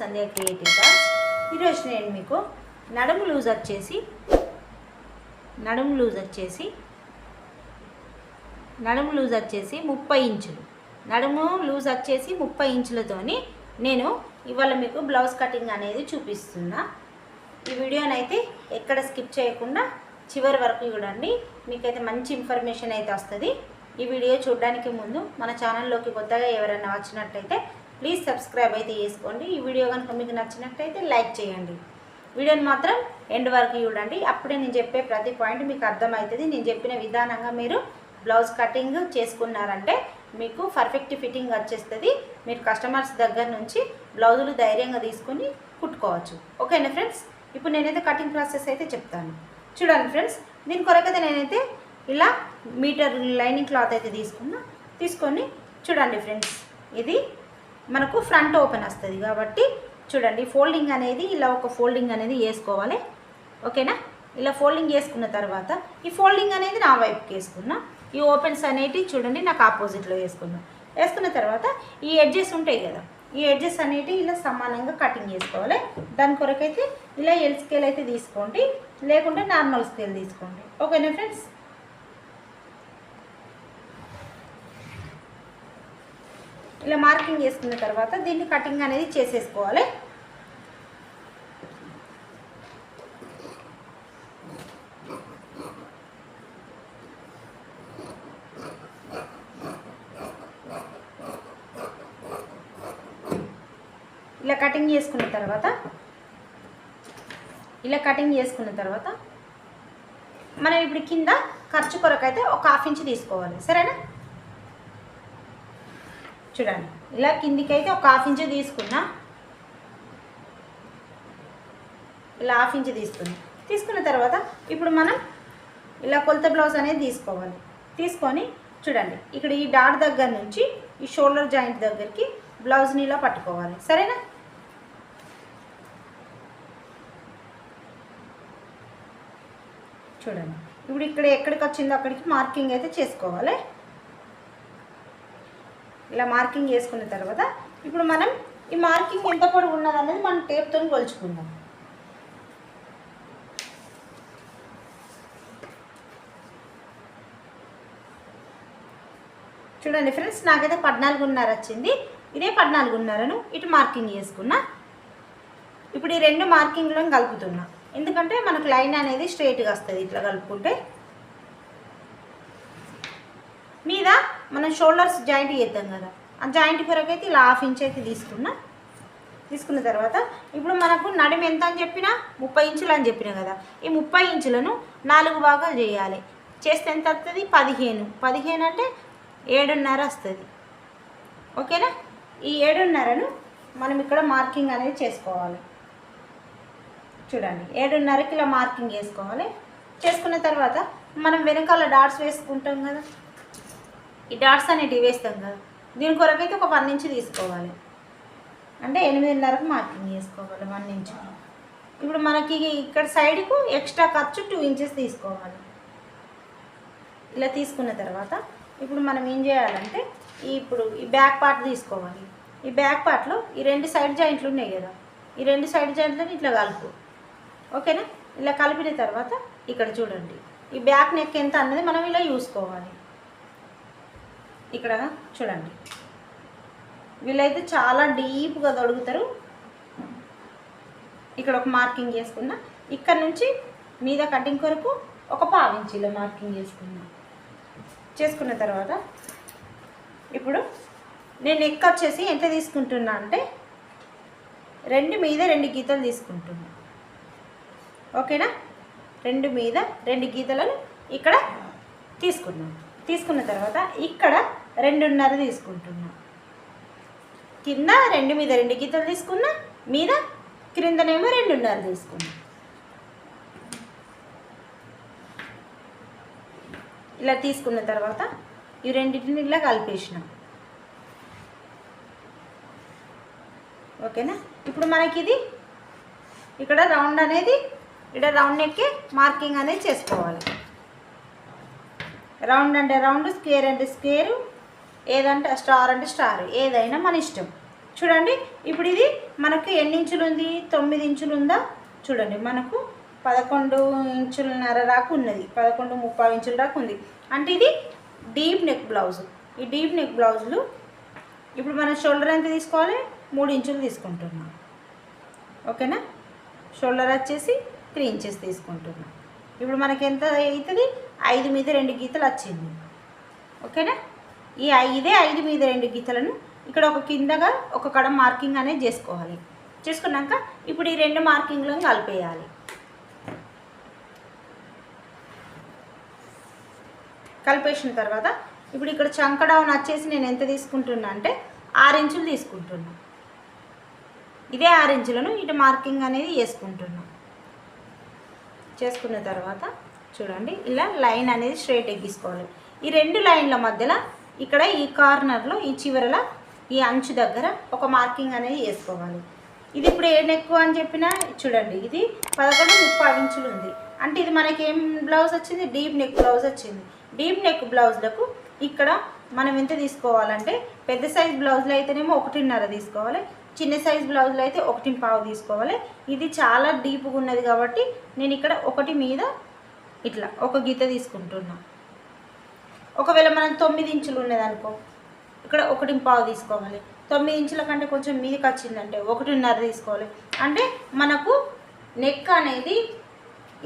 సంధ్య creative thoughts ఈరోజు నేను మీకు నడుము లూజ్ వచ్చేసి నడుము లూజ్ వచ్చేసి నడుము లూజ్ వచ్చేసి ముప్పై ఇంచులు. నడుము లూజ్ వచ్చేసి ముప్పై ఇంచులతోని నేను ఇవాళ మీకు బ్లౌజ్ కటింగ్ అనేది చూపిస్తున్నా. ఈ వీడియోనైతే ఎక్కడ స్కిప్ చేయకుండా చివరి వరకు చూడండి. మీకైతే మంచి ఇన్ఫర్మేషన్ అయితే వస్తుంది. ఈ వీడియో చూడడానికి ముందు మన ఛానల్లోకి కొత్తగా ఎవరైనా వచ్చినట్టయితే ప్లీజ్ సబ్స్క్రైబ్ అయితే చేసుకోండి. ఈ వీడియో కనుక మీకు నచ్చినట్టయితే లైక్ చేయండి. వీడియోని మాత్రం ఎండ్ వరకు చూడండి. అప్పుడే నేను చెప్పే ప్రతి పాయింట్ మీకు అర్థమవుతుంది. నేను చెప్పిన విధానంగా మీరు బ్లౌజ్ కటింగ్ చేసుకున్నారంటే మీకు పర్ఫెక్ట్ ఫిట్టింగ్ వచ్చేస్తుంది. మీరు కస్టమర్స్ దగ్గర నుంచి బ్లౌజులు ధైర్యంగా తీసుకొని కుట్టుకోవచ్చు. ఓకేనా ఫ్రెండ్స్? ఇప్పుడు నేనైతే కటింగ్ ప్రాసెస్ అయితే చెప్తాను. చూడండి ఫ్రెండ్స్ దీని కొరకైతే నేనైతే ఇలా మీటర్ లైనింగ్ క్లాత్ అయితే తీసుకున్నా. తీసుకొని చూడండి ఫ్రెండ్స్ ఇది మనకు ఫ్రంట్ ఓపెన్ వస్తుంది కాబట్టి చూడండి ఫోల్డింగ్ అనేది ఇలా ఒక ఫోల్డింగ్ అనేది వేసుకోవాలి. ఓకేనా? ఇలా ఫోల్డింగ్ వేసుకున్న తర్వాత ఈ ఫోల్డింగ్ అనేది నా వైపుకి వేసుకున్నా. ఈ ఓపెన్స్ అనేటివి చూడండి నాకు ఆపోజిట్లో వేసుకున్నా. వేసుకున్న తర్వాత ఈ ఎడ్జెస్ ఉంటాయి కదా ఈ ఎడ్జెస్ అనేటివి ఇలా సమానంగా కటింగ్ చేసుకోవాలి. దాని కొరకైతే ఇలా ఎల్ స్కేల్ అయితే తీసుకోండి లేకుంటే నార్మల్ స్కేల్ తీసుకోండి. ఓకేనా ఫ్రెండ్స్? ఇలా మార్కింగ్ చేసుకున్న తర్వాత దీన్ని కటింగ్ అనేది చేసేసుకోవాలి. ఇలా కటింగ్ చేసుకున్న తర్వాత ఇలా కటింగ్ చేసుకున్న తర్వాత మనం ఇప్పుడు కింద ఖర్చు కొరకు అయితే ఒక హాఫ్ ఇంచ్ తీసుకోవాలి. సరేనా? చూడండి. ఇలా కిందికి అయితే ఒక హాఫ్ ఇంచ్ తీసుకున్నా. ఇలా హాఫ్ ఇంచ్ తీసుకున్నా. తీసుకున్న తర్వాత ఇప్పుడు మనం ఇలా కొలత బ్లౌజ్ అనేది తీసుకోవాలి. తీసుకొని చూడండి. ఇక్కడ ఈ డాట్ దగ్గర నుంచి ఈ షోల్డర్ జాయింట్ దగ్గరికి బ్లౌజ్ని ఇలా పట్టుకోవాలి. సరేనా? చూడండి. ఇప్పుడు ఇక్కడ ఎక్కడికి వచ్చిందో అక్కడికి మార్కింగ్ అయితే చేసుకోవాలి. ఇలా మార్కింగ్ చేసుకున్న తర్వాత ఇప్పుడు మనం ఈ మార్కింగ్ ఎంత పొడవు ఉన్నది అనేది మనం టేప్తో కొలుచుకుందాం. చూడండి ఫ్రెండ్స్ నాకైతే పద్నాలుగున్నర వచ్చింది. ఇదే పద్నాలుగున్నరను ఇటు మార్కింగ్ చేసుకున్నా. ఇప్పుడు ఈ రెండు మార్కింగ్లను కలుపుతున్నా. ఎందుకంటే మనకు లైన్ అనేది స్ట్రైట్గా వస్తుంది ఇట్లా కలుపుకుంటే. మీద మనం షోల్డర్స్ జాయింట్ చేద్దాం కదా. ఆ జాయింట్ కొరకు అయితే ఇలా హాఫ్ ఇంచ్ అయితే తీసుకున్నా. తీసుకున్న తర్వాత ఇప్పుడు మనకు నడుము ఎంత అని చెప్పినా ముప్పై ఇంచులు అని చెప్పిన కదా. ఈ ముప్పై ఇంచులను నాలుగు భాగాలు చేయాలి. చేస్తే ఎంత వస్తుంది పదిహేను. పదిహేను అంటే ఏడున్నర వస్తుంది. ఓకేనా? ఈ ఏడున్నరను మనం ఇక్కడ మార్కింగ్ అనేది చేసుకోవాలి. చూడండి. ఏడున్నరకి ఇలా మార్కింగ్ చేసుకోవాలి. చేసుకున్న తర్వాత మనం వెనకాల డాట్స్ వేసుకుంటాం కదా. ఈ డాట్స్ అనేటివి వేస్తాం కదా. దీని కొరకైతే ఒక వన్ ఇంచ్ తీసుకోవాలి. అంటే ఎనిమిదిన్నరకు మార్కింగ్ చేసుకోవాలి వన్ ఇంచ్ ఇప్పుడు మనకి ఇక్కడ సైడ్కు ఎక్స్ట్రా ఖర్చు టూ ఇంచెస్ తీసుకోవాలి. ఇలా తీసుకున్న తర్వాత ఇప్పుడు మనం ఏం చేయాలంటే ఇప్పుడు ఈ బ్యాక్ పార్ట్ తీసుకోవాలి. ఈ బ్యాక్ పార్ట్లో ఈ రెండు సైడ్ జాయింట్లు ఉన్నాయి కదా. ఈ రెండు సైడ్ జాయింట్లను ఇట్లా కలుపు. ఓకేనా? ఇలా కలిపిన తర్వాత ఇక్కడ చూడండి. ఈ బ్యాక్ నెక్ ఎంత అన్నది మనం ఇలా చూసుకోవాలి ఇక్కడ చూడండి. వీళ్ళైతే చాలా డీప్గా తొడుగుతారు. ఇక్కడ ఒక మార్కింగ్ చేసుకున్నా. ఇక్కడ నుంచి మీద కటింగ్ కొరకు ఒక పావించిలో మార్కింగ్ చేసుకున్నా. చేసుకున్న తర్వాత ఇప్పుడు నేను నెక్ వచ్చేసి ఎంత తీసుకుంటున్నా అంటే రెండు మీద రెండు గీతలు తీసుకుంటున్నా. ఓకేనా? రెండు మీద రెండు గీతలను ఇక్కడ తీసుకున్నాం. తీసుకున్న తర్వాత ఇక్కడ రెండున్నర తీసుకుంటున్నా. కింద రెండు మీద రెండు గీతలు తీసుకున్నా మీద క్రిందనేమో రెండున్నర తీసుకున్నా. ఇలా తీసుకున్న తర్వాత ఈ రెండింటిని ఇలా కలిపేసినాం. ఓకేనా? ఇప్పుడు మనకి ఇది ఇక్కడ రౌండ్ అనేది ఇక్కడ రౌండ్ నెక్కి మార్కింగ్ అనేది చేసుకోవాలి. రౌండ్ అంటే రౌండ్ స్క్వేర్ అంటే స్క్వేరు ఏదంటే స్టార్ అంటే స్టార్ ఏదైనా మన ఇష్టం. చూడండి ఇప్పుడు ఇది మనకు ఎన్ని ఇంచులు ఉంది తొమ్మిది ఇంచులు ఉందా చూడండి మనకు పదకొండు ఇంచులన్నర దాకా ఉన్నది. పదకొండు ముప్పై ఇంచుల దాకా ఉంది. అంటే ఇది డీప్ నెక్ బ్లౌజ్. ఈ డీప్ నెక్ బ్లౌజులు ఇప్పుడు మనం షోల్డర్ ఎంత తీసుకోవాలి? మూడు ఇంచులు తీసుకుంటున్నాం. ఓకేనా? షోల్డర్ వచ్చేసి త్రీ ఇంచెస్ తీసుకుంటున్నాం. ఇప్పుడు మనకి ఎంత అవుతుంది? ఐదు మీద రెండు గీతలు వచ్చింది ఓకేనా? ఈ ఇదే ఐదు మీద రెండు గీతలను ఇక్కడ ఒక కిందగా ఒక కడ మార్కింగ్ అనేది చేసుకోవాలి. చేసుకున్నాక ఇప్పుడు ఈ రెండు మార్కింగ్లను కలిపేయాలి. కలిపేసిన తర్వాత ఇప్పుడు ఇక్కడ చంక డౌన్ వచ్చేసి నేను ఎంత తీసుకుంటున్నా అంటే ఆరు ఇంచులు తీసుకుంటున్నా. ఇదే ఆరు ఇంచులను ఇటు మార్కింగ్ అనేది వేసుకుంటున్నా చేసుకున్న తర్వాత చూడండి ఇలా లైన్ అనేది స్ట్రైట్ ఎగ్గిసుకోవాలి ఈ రెండు లైన్ల మధ్యలో ఇక్కడ ఈ కార్నర్లో ఈ చివరల ఈ అంచు దగ్గర ఒక మార్కింగ్ అనేది వేసుకోవాలి. ఇది ఇప్పుడు ఏ నెక్ అని చెప్పినా చూడండి ఇది పదకొండు ముప్పై ఇంచులు ఉంది. అంటే ఇది మనకి ఏం బ్లౌజ్ వచ్చింది? డీప్ నెక్ బ్లౌజ్ వచ్చింది. డీప్ నెక్ బ్లౌజ్లకు ఇక్కడ మనం ఎంత తీసుకోవాలంటే పెద్ద సైజ్ బ్లౌజ్లో అయితేనేమో ఒకటిన్నర తీసుకోవాలి. చిన్న సైజ్ బ్లౌజ్లో అయితే ఒకటి పావు తీసుకోవాలి. ఇది చాలా డీప్గా ఉన్నది కాబట్టి నేను ఇక్కడ ఒకటి మీద ఇట్లా ఒక గీత తీసుకుంటున్నాను ఒకవేళ మనం తొమ్మిది ఇంచులు ఉన్నదనుకో ఇక్కడ ఒకటి పావు తీసుకోవాలి. తొమ్మిది ఇంచుల కంటే కొంచెం మీదకి వచ్చిందంటే ఒకటిన్నర తీసుకోవాలి. అంటే మనకు నెక్ అనేది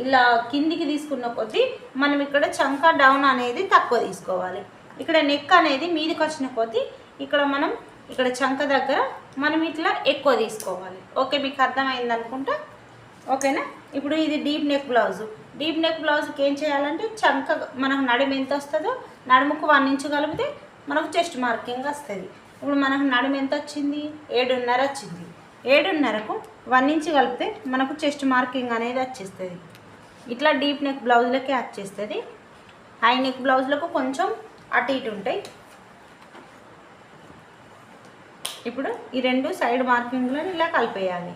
ఇలా కిందికి తీసుకున్న కొద్దీ మనం ఇక్కడ చంక డౌన్ అనేది తక్కువ తీసుకోవాలి. ఇక్కడ నెక్ అనేది మీదకి వచ్చిన కొద్దీ ఇక్కడ మనం ఇక్కడ చంక దగ్గర మనం ఇట్లా ఎక్కువ తీసుకోవాలి. ఓకే మీకు అర్థమైంది అనుకుంటా ఓకేనా? ఇప్పుడు ఇది deep neck blouse deep neck బ్లౌజ్కి ఏం చేయాలంటే చంక మనకు నడుము ఎంత వస్తుందో నడుముకు వన్ ఇంచు కలిపితే మనకు చెస్ట్ మార్కింగ్ వస్తుంది. ఇప్పుడు మనకు నడుము ఎంత వచ్చింది? ఏడున్నర వచ్చింది. ఏడున్నరకు వన్ ఇంచు కలిపితే మనకు చెస్ట్ మార్కింగ్ అనేది వచ్చేస్తుంది. ఇట్లా డీప్ నెక్ బ్లౌజ్లకే వచ్చేస్తుంది హై నెక్ బ్లౌజ్లకు కొంచెం అటు ఇటు ఉంటాయి. ఇప్పుడు ఈ రెండు సైడ్ మార్కింగ్లను ఇలా కలిపేయాలి.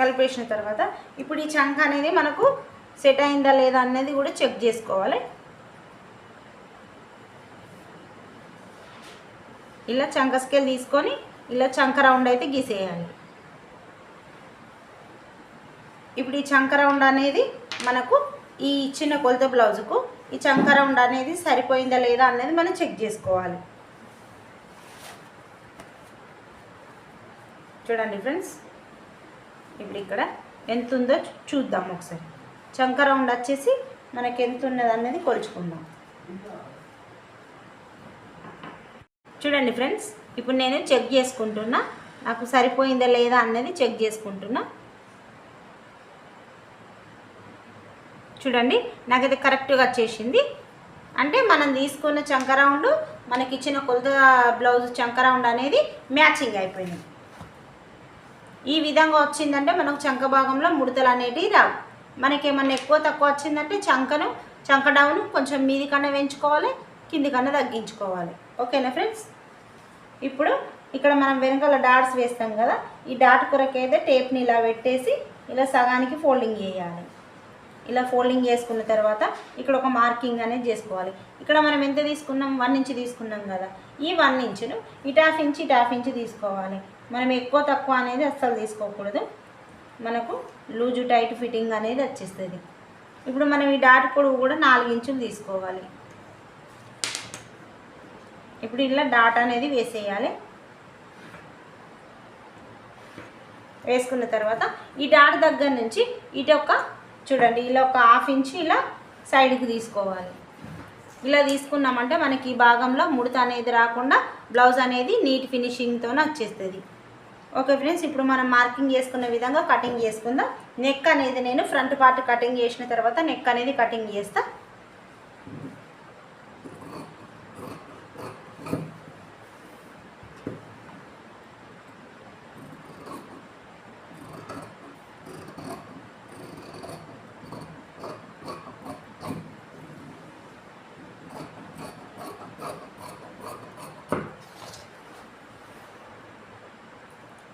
కలిపేసిన తర్వాత ఇప్పుడు ఈ చంక అనేది మనకు సెట్ అయిందా లేదా అనేది కూడా చెక్ చేసుకోవాలి. ఇలా చంక స్కేల్ తీసుకొని ఇలా చంక రౌండ్ అయితే గీసేయాలి. ఇప్పుడు ఈ చంక రౌండ్ అనేది మనకు ఈ ఇచ్చిన కొలత బ్లౌజుకు ఈ చంక రౌండ్ అనేది సరిపోయిందా లేదా అనేది మనం చెక్ చేసుకోవాలి. చూడండి ఫ్రెండ్స్ ఇప్పుడు ఇక్కడ ఎంత ఉందో చూద్దాం ఒకసారి. చంక రౌండ్ వచ్చేసి మనకి ఎంత ఉన్నది అనేది కొలుచుకుందాం. చూడండి ఫ్రెండ్స్ ఇప్పుడు నేను చెక్ చేసుకుంటున్నా. నాకు సరిపోయిందా లేదా అన్నది చెక్ చేసుకుంటున్నా. చూడండి నాకైతే కరెక్ట్గా వచ్చేసింది. అంటే మనం తీసుకున్న చంక రౌండ్ మనకి ఇచ్చిన కొలత బ్లౌజ్ చంక రౌండ్ అనేది మ్యాచింగ్ అయిపోయింది. ఈ విధంగా వచ్చిందంటే మనకు చంక భాగంలో ముడతలు అనేటివి రావు. మనకేమన్నా ఎక్కువ తక్కువ వచ్చిందంటే చంకను చంక డౌన్ కొంచెం మీది కన్నా పెంచుకోవాలి కింది కన్నా తగ్గించుకోవాలి. ఓకేనా ఫ్రెండ్స్? ఇప్పుడు ఇక్కడ మనం వెనకాల డాట్స్ వేస్తాం కదా ఈ డాట్ కొరకైతే టేప్ని ఇలా పెట్టేసి ఇలా సగానికి ఫోల్డింగ్ చేయాలి. ఇలా ఫోల్డింగ్ చేసుకున్న తర్వాత ఇక్కడ ఒక మార్కింగ్ అనేది చేసుకోవాలి. ఇక్కడ మనం ఎంత తీసుకున్నాం? వన్ ఇంచ్ తీసుకున్నాం కదా. ఈ వన్ ఇంచును ఇటు హాఫ్ ఇంచ్ ఇటు హాఫ్ ఇంచ్ తీసుకోవాలి. మనం ఎక్కువ తక్కువ అనేది అస్సలు తీసుకోకూడదు. మనకు లూజు టైట్ ఫిట్టింగ్ అనేది వచ్చేస్తుంది. ఇప్పుడు మనం ఈ డాట్ పొడవు కూడా నాలుగు ఇంచులు తీసుకోవాలి. ఇప్పుడు ఇలా డాట్ అనేది వేసేయాలి. వేసుకున్న తర్వాత ఈ డాట్ దగ్గర నుంచి ఇటు ఒక చూడండి ఇలా ఒక హాఫ్ ఇంచ్ ఇలా సైడ్కి తీసుకోవాలి. ఇలా తీసుకున్నామంటే మనకి ఈ భాగంలో ముడత అనేది రాకుండా బ్లౌజ్ అనేది నీట్ ఫినిషింగ్తోనే వచ్చేస్తుంది. ఓకే ఫ్రెండ్స్ ఇప్పుడు మనం మార్కింగ్ చేసుకున్న విధంగా కటింగ్ చేసుకుందాం. నెక్ అనేది నేను ఫ్రంట్ పార్ట్ కటింగ్ చేసిన తర్వాత నెక్ అనేది కటింగ్ చేస్తాను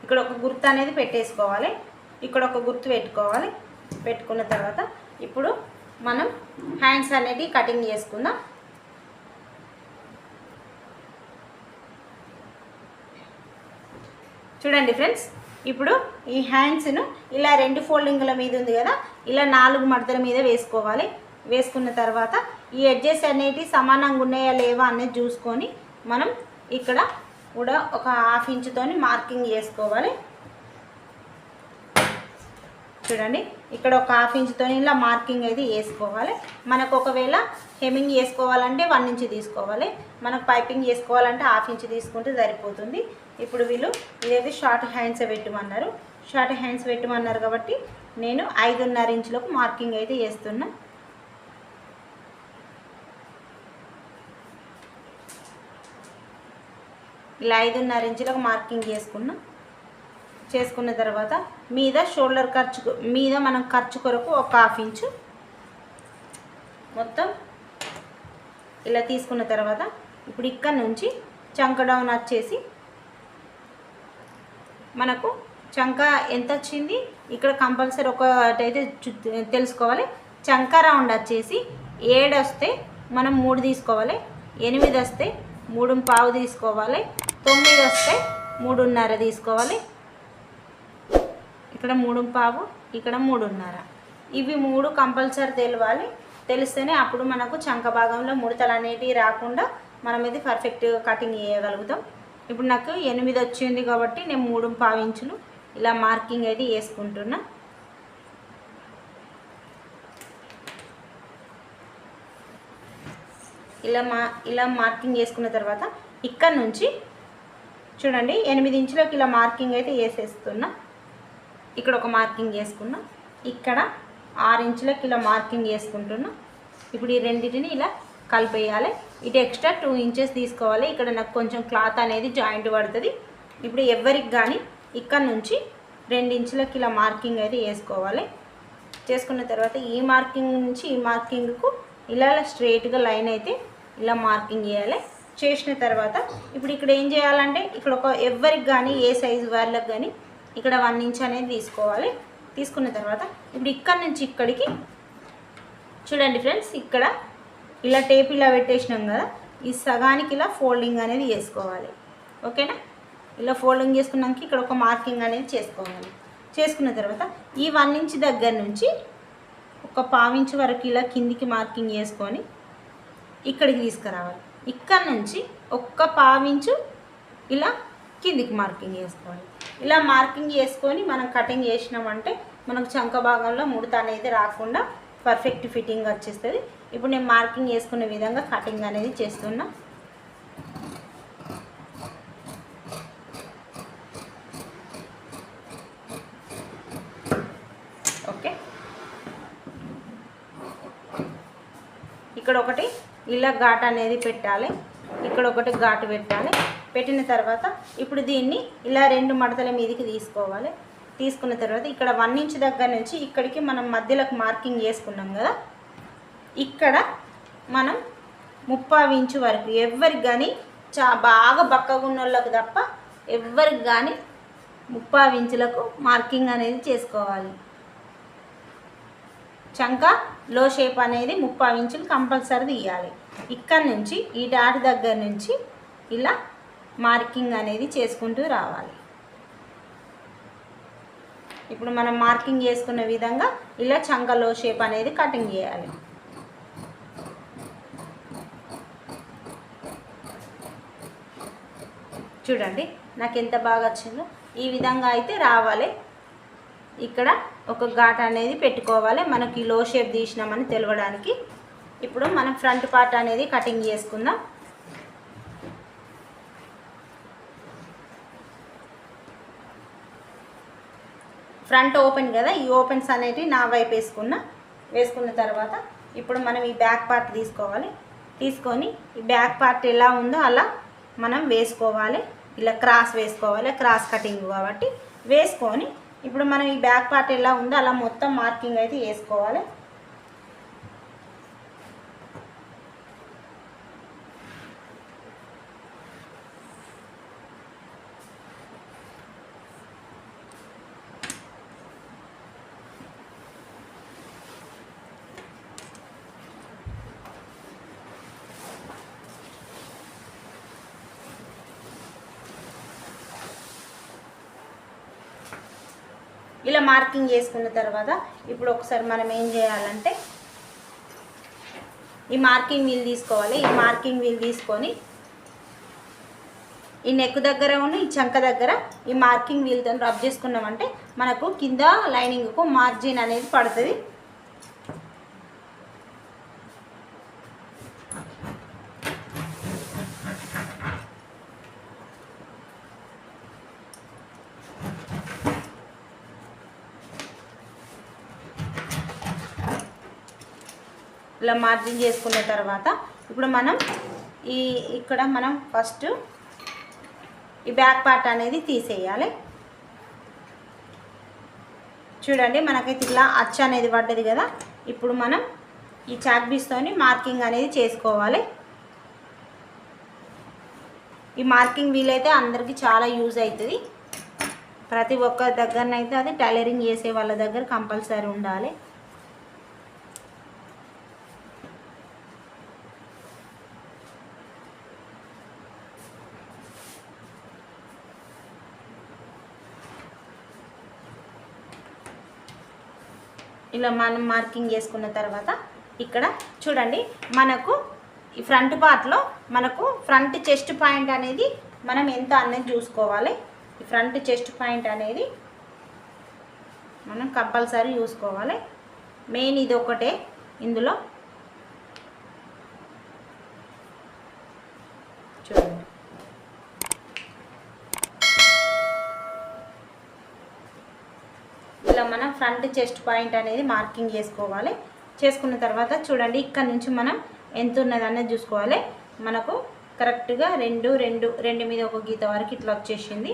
ఇక్కడ ఒక గుర్తు అనేది పెట్టేసుకోవాలి. ఇక్కడ ఒక గుర్తు పెట్టుకోవాలి. పెట్టుకున్న తర్వాత ఇప్పుడు మనం హ్యాండ్స్ అనేది కటింగ్ చేసుకుందాం. చూడండి ఫ్రెండ్స్ ఇప్పుడు ఈ హ్యాండ్స్ను ఇలా రెండు ఫోల్డింగ్ల మీద ఉంది కదా ఇలా నాలుగు మడతల మీద వేసుకోవాలి. వేసుకున్న తర్వాత ఈ ఎడ్జెస్ అనేటివి సమానంగా ఉన్నాయా లేవా అనేది చూసుకొని మనం ఇక్కడ కూడా ఒక హాఫ్ ఇంచుతోని మార్కింగ్ చేసుకోవాలి. చూడండి. ఇక్కడ ఒక హాఫ్ ఇంచుతో ఇలా మార్కింగ్ అయితే వేసుకోవాలి మనకు ఒకవేళ హెమింగ్ వేసుకోవాలంటే వన్ ఇంచ్ తీసుకోవాలి. మనకు పైపింగ్ చేసుకోవాలంటే హాఫ్ ఇంచ్ తీసుకుంటే సరిపోతుంది. ఇప్పుడు వీళ్ళు ఇదైతే షార్ట్ హ్యాండ్స్ పెట్టమన్నారు. షార్ట్ హ్యాండ్స్ పెట్టమన్నారు కాబట్టి నేను ఐదున్నర ఇంచులకు మార్కింగ్ అయితే వేస్తున్నా ఇలా ఐదున్నర ఇంచులకు మార్కింగ్ చేసుకున్నాను చేసుకున్న తర్వాత మీద షోల్డర్ ఖర్చు మీద మనం ఖర్చు కొరకు ఒక హాఫ్ ఇంచు మొత్తం ఇలా తీసుకున్న తర్వాత ఇప్పుడు ఇక్కడ నుంచి చంక డౌన్ వచ్చేసి మనకు చంక ఎంత వచ్చింది? ఇక్కడ కంపల్సరీ ఒకటైతే తెలుసుకోవాలి. చంక రౌండ్ వచ్చేసి ఏడు వస్తే మనం మూడు తీసుకోవాలి. ఎనిమిది వస్తే మూడు పావు తీసుకోవాలి. తొమ్మిది వస్తే మూడున్నర తీసుకోవాలి. ఇక్కడ మూడు పావు ఇక్కడ మూడున్నర. ఇవి మూడు కంపల్సరీ తెలవాలి. తెలిస్తేనే అప్పుడు మనకు చంక భాగంలో ముడతలు అనేటివి రాకుండా మనం ఇది పర్ఫెక్ట్గా కటింగ్ చేయగలుగుతాం. ఇప్పుడు నాకు ఎనిమిది వచ్చింది కాబట్టి నేను మూడు పావు ఇంచులు ఇలా మార్కింగ్ అయితే వేసుకుంటున్నా. ఇలా మా ఇలా మార్కింగ్ వేసుకున్న తర్వాత ఇక్కడ నుంచి చూడండి ఎనిమిది ఇంచులకు ఇలా మార్కింగ్ అయితే వేసేస్తున్నా. ఇక్కడ ఒక మార్కింగ్ చేసుకున్నా. ఇక్కడ ఆరు ఇంచులకు ఇలా మార్కింగ్ చేసుకుంటున్నా. ఇప్పుడు ఈ రెండింటిని ఇలా కలిపేయాలి. ఇటు ఎక్స్ట్రా టూ ఇంచెస్ తీసుకోవాలి. ఇక్కడ నాకు కొంచెం క్లాత్ అనేది జాయింట్ పడుతుంది. ఇప్పుడు ఎవరికి కానీ ఇక్కడ నుంచి రెండు ఇంచులకు ఇలా మార్కింగ్ అయితే వేసుకోవాలి చేసుకున్న తర్వాత ఈ మార్కింగ్ నుంచి ఈ మార్కింగ్కు ఇలా స్ట్రైట్గా లైన్ అయితే ఇలా మార్కింగ్ చేయాలి. చేసిన తర్వాత ఇప్పుడు ఇక్కడ ఏం చేయాలంటే ఇక్కడ ఒక ఎవరికి కానీ ఏ సైజు వాళ్ళకి కానీ ఇక్కడ వన్ ఇంచ్ అనేది తీసుకోవాలి. తీసుకున్న తర్వాత ఇప్పుడు ఇక్కడ నుంచి ఇక్కడికి చూడండి ఫ్రెండ్స్ ఇక్కడ ఇలా టేప్ ఇలా పెట్టేసినాం కదా ఈ సగానికి ఇలా ఫోల్డింగ్ అనేది చేసుకోవాలి. ఓకేనా ఇలా ఫోల్డింగ్ చేసుకున్నాక ఇక్కడ ఒక మార్కింగ్ అనేది చేసుకోవాలి. చేసుకున్న తర్వాత ఈ వన్ ఇంచ్ దగ్గర నుంచి ఒక పావించి వరకు ఇలా కిందికి మార్కింగ్ చేసుకొని ఇక్కడికి తీసుకురావాలి. ఇక్కడ నుంచి ఒక్క పావించు ఇలా కిందికి మార్కింగ్ చేసుకోవాలి. ఇలా మార్కింగ్ చేసుకొని మనం కటింగ్ చేసినామంటే మనకు చంక భాగంలో ముడత అనేది రాకుండా పర్ఫెక్ట్ ఫిట్టింగ్ వచ్చేస్తుంది. ఇప్పుడు నేను మార్కింగ్ చేసుకునే విధంగా కటింగ్ అనేది చేస్తున్నా. ఓకే. ఇక్కడ ఒకటి ఇలా ఘాట్ అనేది పెట్టాలి. ఇక్కడ ఒకటి ఘాటు పెట్టాలి. పెట్టిన తర్వాత ఇప్పుడు దీన్ని ఇలా రెండు మడతల మీదకి తీసుకోవాలి. తీసుకున్న తర్వాత ఇక్కడ వన్ ఇంచ్ దగ్గర నుంచి ఇక్కడికి మనం మధ్యలోకి మార్కింగ్ చేసుకున్నాం కదా. ఇక్కడ మనం ముప్పావు ఇంచు వరకు ఎవరికి కానీ చా బాగా బక్కగా ఉన్న వాళ్ళకి తప్ప ఎవరికి కానీ ముప్పావు ఇంచులకు మార్కింగ్ అనేది చేసుకోవాలి. చంక లో షేప్ అనేది ముప్పావు ఇంచులు కంపల్సరీ తీయాలి. ఇక్కడ నుంచి ఈ డాట్ దగ్గర నుంచి ఇలా మార్కింగ్ అనేది చేసుకుంటూ రావాలి. ఇప్పుడు మనం మార్కింగ్ చేసుకున్న విధంగా ఇలా చంక లో షేప్ అనేది కటింగ్ చేయాలి. చూడండి నాకు ఎంత బాగా వచ్చిందో. ఈ విధంగా అయితే రావాలి. ఇక్కడ ఒక ఘాట్ అనేది పెట్టుకోవాలి. మనకి లో షేప్ తీసినామని తెలవడానికి. ఇప్పుడు మనం ఫ్రంట్ పార్ట్ అనేది కటింగ్ చేసుకుందాం. ఫ్రంట్ ఓపెన్ కదా ఈ ఓపెన్స్ అనేటివి నా వైపు వేసుకున్న వేసుకున్న తర్వాత ఇప్పుడు మనం ఈ బ్యాక్ పార్ట్ తీసుకోవాలి. తీసుకొని ఈ బ్యాక్ పార్ట్ ఎలా ఉందో అలా మనం వేసుకోవాలి. ఇలా క్రాస్ వేసుకోవాలి క్రాస్ కటింగ్ కాబట్టి వేసుకొని ఇప్పుడు మనం ఈ బ్యాక్ పార్ట్ ఎలా ఉందో అలా మొత్తం మార్కింగ్ అయితే వేసుకోవాలి. ఇలా మార్కింగ్ చేసుకున్న తర్వాత ఇప్పుడు ఒకసారి మనం ఏం చేయాలంటే ఈ మార్కింగ్ వీల్ తీసుకోవాలి. ఈ మార్కింగ్ వీల్ తీసుకొని ఈ నెక్ దగ్గర ఉన్న ఈ చంక దగ్గర ఈ మార్కింగ్ వీల్తో రబ్ చేసుకున్నామంటే మనకు కింద లైనింగ్కు మార్జిన్ అనేది పడుతుంది. ఇలా మార్జిన్ చేసుకున్న తర్వాత ఇప్పుడు మనం ఈ ఇక్కడ మనం ఫస్ట్ ఈ బ్యాక్ పార్ట్ అనేది తీసేయాలి. చూడండి మనకైతే ఇలా అచ్చ అనేది పడ్డది కదా. ఇప్పుడు మనం ఈ చాక్ పీస్తోని మార్కింగ్ అనేది చేసుకోవాలి. ఈ మార్కింగ్ వీలైతే అందరికీ చాలా యూజ్ అవుతుంది ప్రతి ఒక్క దగ్గరనైతే అది టైలరింగ్ చేసే వాళ్ళ దగ్గర కంపల్సరీ ఉండాలి. ఇలా మనం మార్కింగ్ చేసుకున్న తర్వాత ఇక్కడ చూడండి మనకు ఈ ఫ్రంట్ పార్ట్లో మనకు ఫ్రంట్ చెస్ట్ పాయింట్ అనేది మనం ఎంత అనేది చూసుకోవాలి? ఈ ఫ్రంట్ చెస్ట్ పాయింట్ అనేది మనం కంపల్సరీ చూసుకోవాలి. మెయిన్ ఇది ఒకటే. ఇందులో చూడండి ఇలా మనం ఫ్రంట్ చెస్ట్ పాయింట్ అనేది మార్కింగ్ చేసుకోవాలి. చేసుకున్న తర్వాత చూడండి ఇక్కడ నుంచి మనం ఎంత ఉన్నది అనేది చూసుకోవాలి. మనకు కరెక్ట్గా రెండు రెండు రెండు మీద ఒక గీత వరకు ఇట్లా వచ్చేసింది.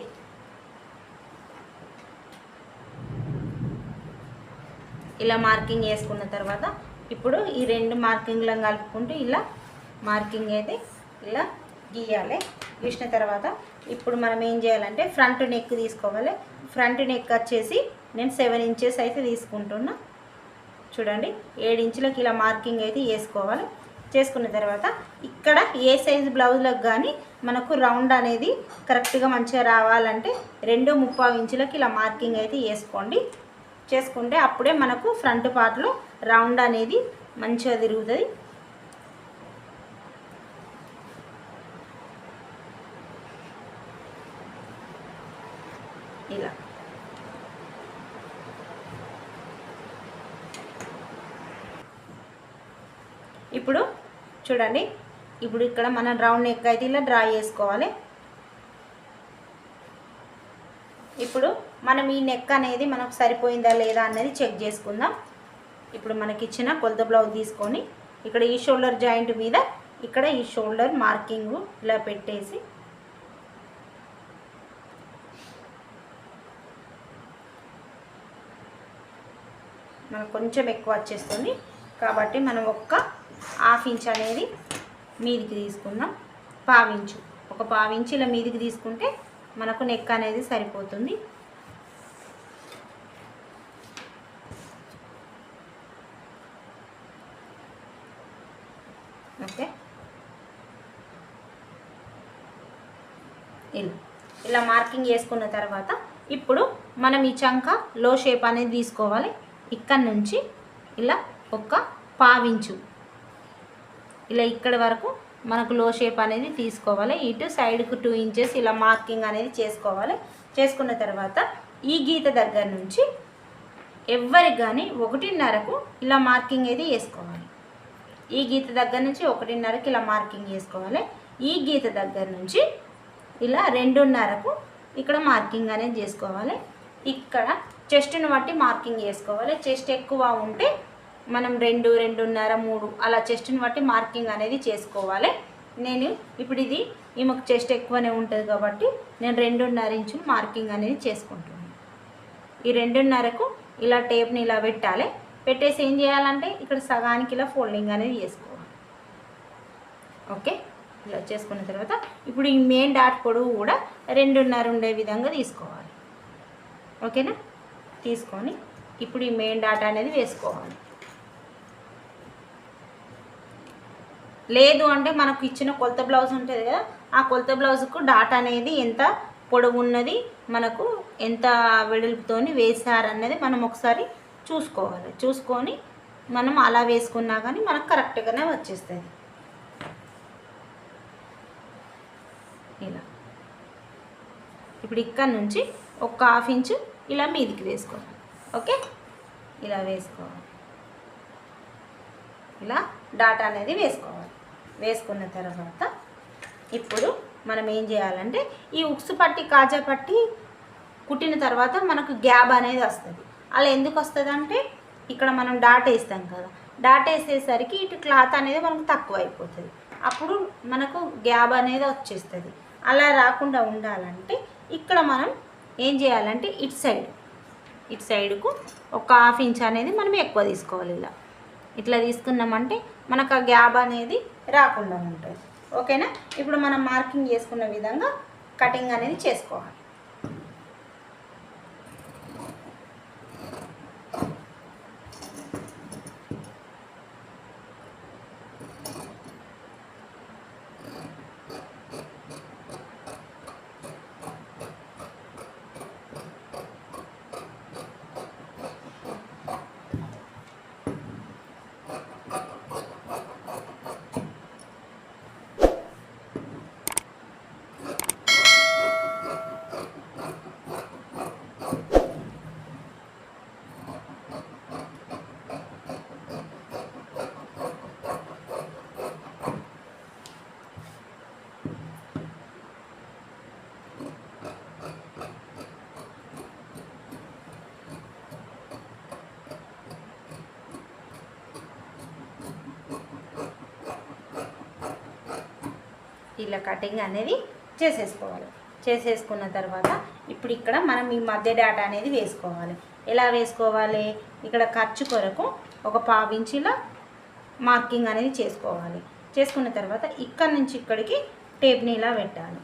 ఇలా మార్కింగ్ వేసుకున్న తర్వాత ఇప్పుడు ఈ రెండు మార్కింగ్లను కలుపుకుంటూ ఇలా మార్కింగ్ అయితే ఇలా గీయాలి. గీసిన తర్వాత ఇప్పుడు మనం ఏం చేయాలంటే ఫ్రంట్ నెక్ తీసుకోవాలి. ఫ్రంట్ నెక్ వచ్చేసి నేను సెవెన్ ఇంచెస్ అయితే తీసుకుంటున్నా. చూడండి ఏడు ఇంచులకు ఇలా మార్కింగ్ అయితే వేసుకోవాలి. చేసుకున్న తర్వాత ఇక్కడ ఏ సైజు బ్లౌజ్లకు కానీ మనకు రౌండ్ అనేది కరెక్ట్గా మంచిగా రావాలంటే రెండు ముప్పై ఇంచులకు ఇలా మార్కింగ్ అయితే వేసుకోండి. చేసుకుంటే అప్పుడే మనకు ఫ్రంట్ పార్ట్లో రౌండ్ అనేది మంచిగా తిరుగుతుంది ఇలా ఇప్పుడు చూడండి. ఇప్పుడు ఇక్కడ మనం రౌండ్ నెక్ అయితే ఇలా డ్రా చేసుకోవాలి. ఇప్పుడు మనం ఈ నెక్ అనేది మనకు సరిపోయిందా లేదా అనేది చెక్ చేసుకుందాం. ఇప్పుడు మనకి ఇచ్చిన కొలత బ్లౌజ్ తీసుకొని ఇక్కడ ఈ షోల్డర్ జాయింట్ మీద ఇక్కడ ఈ షోల్డర్ మార్కింగ్ ఇలా పెట్టేసి మనకు కొంచెం ఎక్కువ వచ్చేస్తుంది. కాబట్టి మనం ఒక్క హాఫ్ ఇంచ్ అనేది మీదికి తీసుకుందాం. పావించు ఒక పావించి ఇలా మీదికి తీసుకుంటే మనకు నెక్ అనేది సరిపోతుంది. ఓకే. ఇలా. ఇలా మార్కింగ్ చేసుకున్న తర్వాత ఇప్పుడు మనం ఈ చంక లో షేప్ అనేది తీసుకోవాలి. ఇక్కడ నుంచి ఇలా ఒక పావించు ఇలా ఇక్కడ వరకు మనకు లో షేప్ అనేది తీసుకోవాలి. ఇటు సైడ్కు టూ ఇంచెస్ ఇలా మార్కింగ్ అనేది చేసుకోవాలి. చేసుకున్న తర్వాత ఈ గీత దగ్గర నుంచి ఎవ్వరికి కానీ ఒకటిన్నరకు ఇలా మార్కింగ్ అయితే వేసుకోవాలి. ఈ గీత దగ్గర నుంచి ఒకటిన్నరకు ఇలా మార్కింగ్ చేసుకోవాలి. ఈ గీత దగ్గర నుంచి ఇలా రెండున్నరకు ఇక్కడ మార్కింగ్ అనేది చేసుకోవాలి. ఇక్కడ చెస్ట్ని బట్టి మార్కింగ్ చేసుకోవాలి. చెస్ట్ ఎక్కువ ఉంటే మనం రెండు రెండున్నర మూడు అలా చెస్ట్ని బట్టి మార్కింగ్ అనేది చేసుకోవాలి. నేను ఇప్పుడు ఇది ఈమెకు చెస్ట్ ఎక్కువనే ఉంటుంది కాబట్టి నేను రెండున్నర ఇంచులు మార్కింగ్ అనేది చేసుకుంటున్నాను. ఈ రెండున్నరకు ఇలా టేప్ని ఇలా పెట్టాలి. పెట్టేసి ఏం చేయాలంటే ఇక్కడ సగానికి ఇలా ఫోల్డింగ్ అనేది చేసుకోవాలి. ఓకే? ఇలా చేసుకున్న తర్వాత ఇప్పుడు ఈ మెయిన్ డాట్ పొడవు కూడా రెండున్నర ఉండే విధంగా తీసుకోవాలి. ఓకేనా? తీసుకొని ఇప్పుడు ఈ మెయిన్ డాట్ అనేది వేసుకోవాలి. లేదు అంటే మనకు ఇచ్చిన కొలత బ్లౌజ్ ఉంటుంది కదా ఆ కొలత బ్లౌజ్కు డాట్ అనేది ఎంత పొడవు ఉన్నది మనకు ఎంత వెడల్పుతోని వేసారన్నది మనం ఒకసారి చూసుకోవాలి. చూసుకొని మనం అలా వేసుకున్నా కానీ మనకు కరెక్ట్గానే వచ్చేస్తుంది. ఇలా. ఇప్పుడు ఇక్కడ నుంచి ఒక హాఫ్ ఇంచు ఇలా మీదికి వేసుకోవాలి. ఓకే? ఇలా వేసుకోవాలి. ఇలా డాటా అనేది వేసుకోవాలి. వేసుకున్న తర్వాత ఇప్పుడు మనం ఏం చేయాలంటే ఈ ఉక్సు పట్టి కాజా పట్టి కుట్టిన తర్వాత మనకు గ్యాబ్ అనేది వస్తుంది. అలా ఎందుకు వస్తుంది అంటే ఇక్కడ మనం డాట్ వేస్తాం కదా. డాట్ వేసేసరికి ఇటు క్లాత్ అనేది మనకు తక్కువ అయిపోతుంది. అప్పుడు మనకు గ్యాబ్ అనేది వచ్చేస్తుంది. అలా రాకుండా ఉండాలంటే ఇక్కడ మనం ఏం చేయాలంటే ఇటు సైడ్ ఇటు సైడ్కు ఒక హాఫ్ ఇంచ్ అనేది మనం ఎక్కువ తీసుకోవాలి ఇలా. ఇట్లా తీసుకున్నామంటే మనకు ఆ గ్యాబ్ అనేది రాకుండా ఉంటుంది. ఓకేనా? ఇప్పుడు మనం మార్కింగ్ చేసుకున్న విధంగా కటింగ్ అనేది చేసుకోవాలి. ఇలా కటింగ్ అనేది చేసేసుకోవాలి. చేసేసుకున్న తర్వాత ఇప్పుడు ఇక్కడ మనం ఈ మధ్య డాటా అనేది వేసుకోవాలి. ఎలా వేసుకోవాలి? ఇక్కడ ఖర్చు కొరకు ఒక పావించిలా మార్కింగ్ అనేది చేసుకోవాలి. చేసుకున్న తర్వాత ఇక్కడ నుంచి ఇక్కడికి టేప్ని ఇలా పెట్టాలి.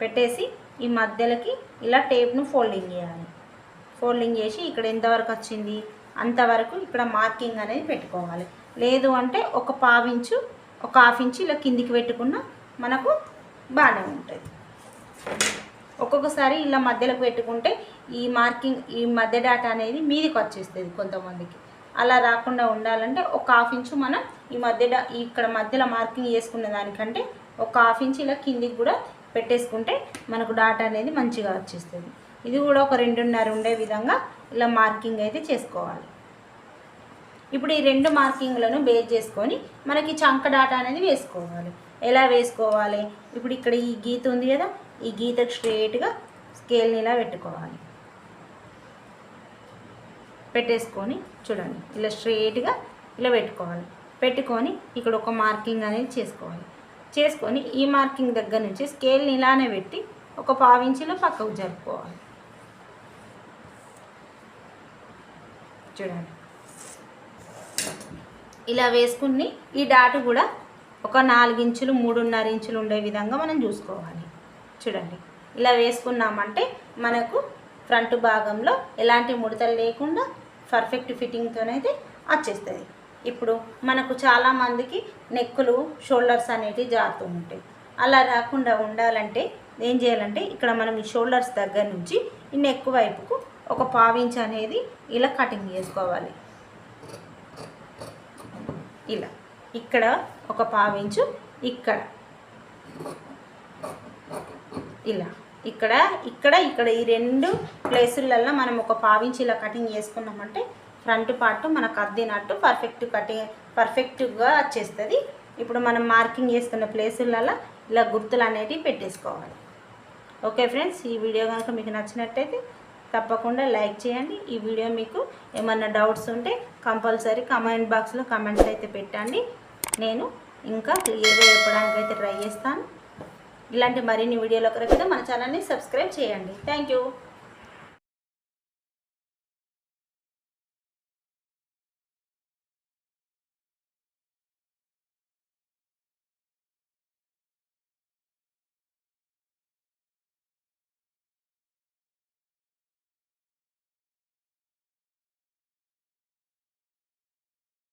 పెట్టేసి ఈ మధ్యలోకి ఇలా టేప్ను ఫోల్డింగ్ చేయాలి. ఫోల్డింగ్ చేసి ఇక్కడ ఎంతవరకు వచ్చింది? అంతవరకు ఇక్కడ మార్కింగ్ అనేది పెట్టుకోవాలి. లేదు అంటే ఒక పావించు ఒక హాఫ్ ఇంచు ఇలా కిందికి పెట్టుకున్న మనకు బాగానే ఉంటుంది ఒక్కొక్కసారి ఇలా మధ్యలో పెట్టుకుంటే ఈ మార్కింగ్ ఈ మధ్య డాటా అనేది మీదికి వచ్చేస్తుంది కొంతమందికి. అలా రాకుండా ఉండాలంటే ఒక హాఫ్ ఇంచు మనం ఈ మధ్య ఇక్కడ మధ్యలో మార్కింగ్ చేసుకున్న దానికంటే ఒక హాఫ్ ఇంచ్ ఇలా కిందికి కూడా పెట్టేసుకుంటే మనకు డాటా అనేది మంచిగా వచ్చేస్తుంది. ఇది కూడా ఒక రెండున్నర ఉండే విధంగా ఇలా మార్కింగ్ అయితే చేసుకోవాలి. ఇప్పుడు ఈ రెండు మార్కింగ్లను బేస్ చేసుకొని మనకి చంక డాటా అనేది వేసుకోవాలి. ఎలా వేసుకోవాలి? ఇప్పుడు ఇక్కడ ఈ గీత ఉంది కదా ఈ గీతకు స్ట్రేట్గా స్కేల్ని ఇలా పెట్టుకోవాలి. పెట్టేసుకొని చూడండి ఇలా స్ట్రేట్గా ఇలా పెట్టుకోవాలి. పెట్టుకొని ఇక్కడ ఒక మార్కింగ్ అనేది చేసుకోవాలి. చేసుకొని ఈ మార్కింగ్ దగ్గర నుంచి స్కేల్ని ఇలానే పెట్టి ఒక పావించిలో పక్కకు జరుపుకోవాలి. చూడండి. ఇలా వేసుకుని ఈ డాటు కూడా ఒక నాలుగు ఇంచులు మూడున్నర ఇంచులు ఉండే విధంగా మనం చూసుకోవాలి. చూడండి. ఇలా వేసుకున్నామంటే మనకు ఫ్రంట్ భాగంలో ఎలాంటి ముడతలు లేకుండా పర్ఫెక్ట్ ఫిట్టింగ్తోనైతే వచ్చేస్తుంది. ఇప్పుడు మనకు చాలామందికి నెక్కులు షోల్డర్స్ అనేటివి జారుతూ ఉంటాయి. అలా రాకుండా ఉండాలంటే ఏం చేయాలంటే ఇక్కడ మనం ఈ షోల్డర్స్ దగ్గర నుంచి ఈ నెక్ వైపుకు ఒక పావించ్ అనేది ఇలా కటింగ్ చేసుకోవాలి. ఇలా. ఇక్కడ ఒక పావించు ఇక్కడ. ఇలా. ఇక్కడ ఇక్కడ ఇక్కడ ఈ రెండు ప్లేసులలో మనం ఒక పావించి ఇలా కటింగ్ చేసుకున్నామంటే ఫ్రంట్ పార్ట్ మనకు అద్దినట్టు పర్ఫెక్ట్ కటింగ్ పర్ఫెక్ట్గా వచ్చేస్తుంది. ఇప్పుడు మనం మార్కింగ్ చేసుకున్న ప్లేసులలో ఇలా గుర్తులు అనేటివి పెట్టేసుకోవాలి. ఓకే ఫ్రెండ్స్ ఈ వీడియో కనుక మీకు నచ్చినట్టయితే తప్పకుండా లైక్ చేయండి. ఈ వీడియో మీకు ఏమన్నా డౌట్స్ ఉంటే కంపల్సరీ కమెంట్ బాక్స్లో కమెంట్స్ అయితే పెట్టండి. నేను ఇంకా క్లియర్గా చెప్పడానికి అయితే ట్రై చేస్తాను. ఇలాంటి మరిన్ని వీడియోల కొరకు అయితే మన ఛానల్ని సబ్స్క్రైబ్ చేయండి. Thank you.